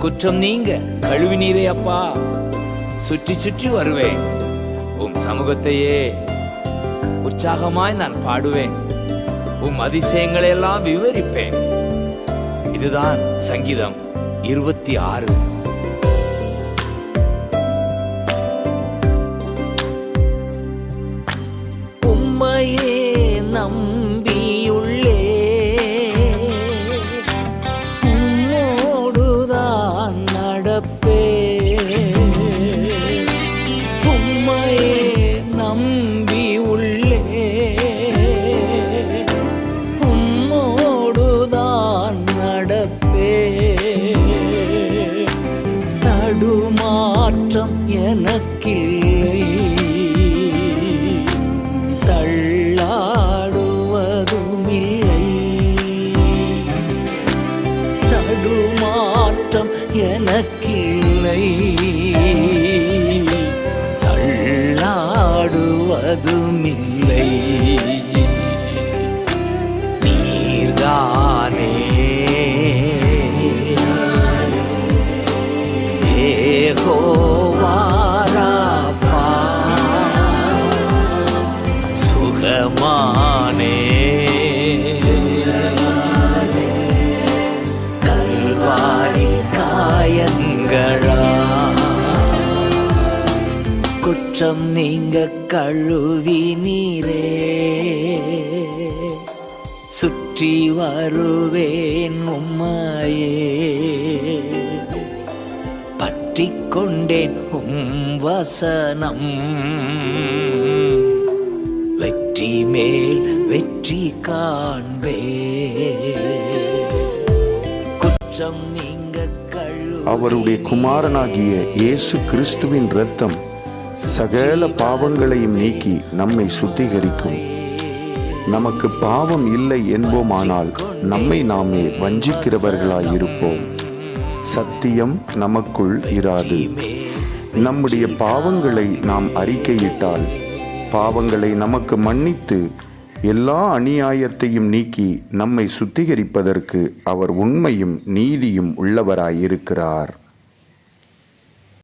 குற்றம் நீங்க. கழுவினீரே அப்பா. சுற்றி சுற்றி வருவேன். உம் சமூகத்தையே. உற்சாகமாய் நான் பாடுவேன். உம் அதிசயங்களை எல்லாம் விவரிப்பேன். இதுதான் சங்கீதம் இருபத்தி ஆறு. மாற்றம் எனக்கில்லை. தள்ளாடுவதுமில்லை. தடுமாற்றம் எனக்கில்லை. தள்ளாடுவதுமில்லை. ஏகோவாராஃபா சுகமானே கல்வாரி காயங்களா குற்றம் நீங்க கழுவி நீரே சுற்றி வருவேன் உம்மையே பற்றி கொண்டேன் உம் வசனம். வெற்றி மேல் வெற்றி காண்பே குற்றம் நீங்க அவருடைய குமாரனாகிய இயேசு கிறிஸ்துவின் இரத்தம் சகல பாவங்களையும் நீக்கி நம்மை சுத்திகரிக்கும். நமக்கு பாவம் இல்லை என்போமானால் நம்மை நாமே வஞ்சிக்கிறவர்களாயிருப்போம். சத்தியம் நமக்குள் இராது. நம்முடைய பாவங்களை நாம் அறிக்கையிட்டால் பாவங்களை நமக்கு மன்னித்து எல்லா அநியாயத்தையும் நீக்கி நம்மை சுத்திகரிப்பதற்கு அவர் உண்மையும் நீதியும் உள்ளவராயிருக்கிறார்.